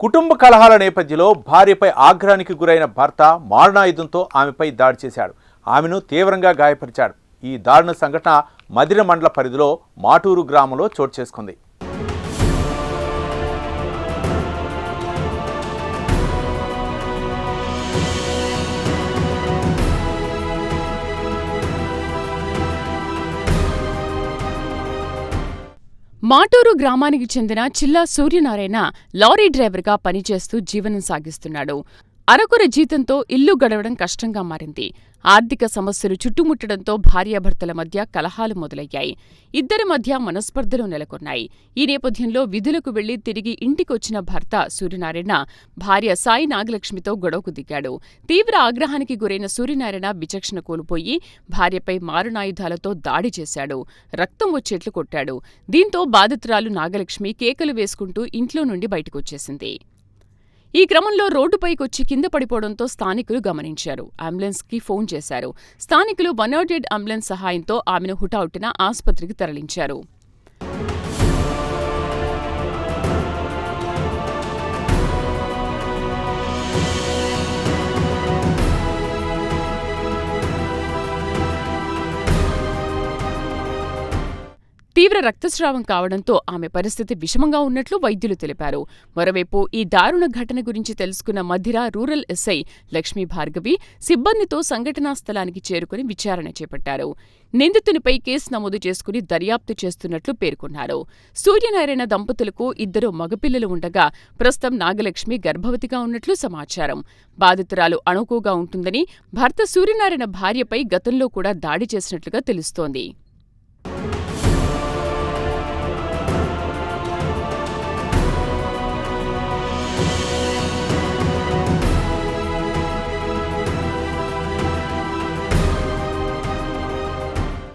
కుటుంబ కలహాల నేపథ్యంలో భార్యపై ఆగ్రహానికి గురైన భర్త మారణాయుధంతో ఆమెపై దాడి చేశాడు. ఆమెను తీవ్రంగా గాయపరిచాడు. ఈ దారుణ సంఘటన మదిర మండల పరిధిలో మాటూరు గ్రామంలో చోటు చేసుకుంది. మాటూరు గ్రామానికి చెందిన చిల్లా సూర్యనారాయణ లారీ డ్రైవర్గా పనిచేస్తూ జీవనం సాగిస్తున్నాడు. అరకొర జీతంతో ఇల్లు గడవడం కష్టంగా మారింది. ఆర్థిక సమస్యలు చుట్టుముట్టడంతో భార్యాభర్తల మధ్య కలహాలు మొదలయ్యాయి. ఇద్దరి మధ్య మనస్పర్ధలు నెలకొన్నాయి. ఈ నేపథ్యంలో విధులకు వెళ్ళి తిరిగి ఇంటికొచ్చిన భర్త సూర్యనారాయణ భార్య సాయి నాగలక్ష్మితో గొడవకు దిగాడు. తీవ్ర ఆగ్రహానికి గురైన సూర్యనారాయణ విచక్షణ కోల్పోయి భార్యపై మారునాయుధాలతో దాడి చేశాడు. రక్తం వచ్చేట్లు కొట్టాడు. దీంతో బాధితురాలు నాగలక్ష్మి కేకలు వేసుకుంటూ ఇంట్లో నుండి బయటకొచ్చేసింది. ఈ క్రమంలో రోడ్డుపైకొచ్చి కింద పడిపోవడంతో స్థానికులు గమనించారు. అంబులెన్స్కి ఫోన్ చేశారు. స్థానికులు వన్ నాట్ ఎయిట్ అంబులెన్స్ సహాయంతో ఆమెను హుటాహుటిన ఆసుపత్రికి తరలించారు. తీవ్ర రక్తస్రావం కావడంతో ఆమె పరిస్థితి విషమంగా ఉన్నట్లు వైద్యులు తెలిపారు. మరోవైపు ఈ దారుణ ఘటన గురించి తెలుసుకున్న మధిర రూరల్ ఎస్ఐ లక్ష్మీ భార్గవి సిబ్బందితో సంఘటనా స్థలానికి చేరుకుని విచారణ చేపట్టారు. నిందితునిపై కేసు నమోదు చేసుకుని దర్యాప్తు చేస్తున్నట్లు పేర్కొన్నారు. సూర్యనారాయణ దంపతులకు ఇద్దరు మగపిల్లలు ఉండగా ప్రస్తుతం నాగలక్ష్మి గర్భవతిగా ఉన్నట్లు సమాచారం. బాధితురాలు అణుకుగా ఉంటుందని భర్త సూర్యనారాయణ భార్యపై గతంలో కూడా దాడి చేసినట్లుగా తెలుస్తోంది.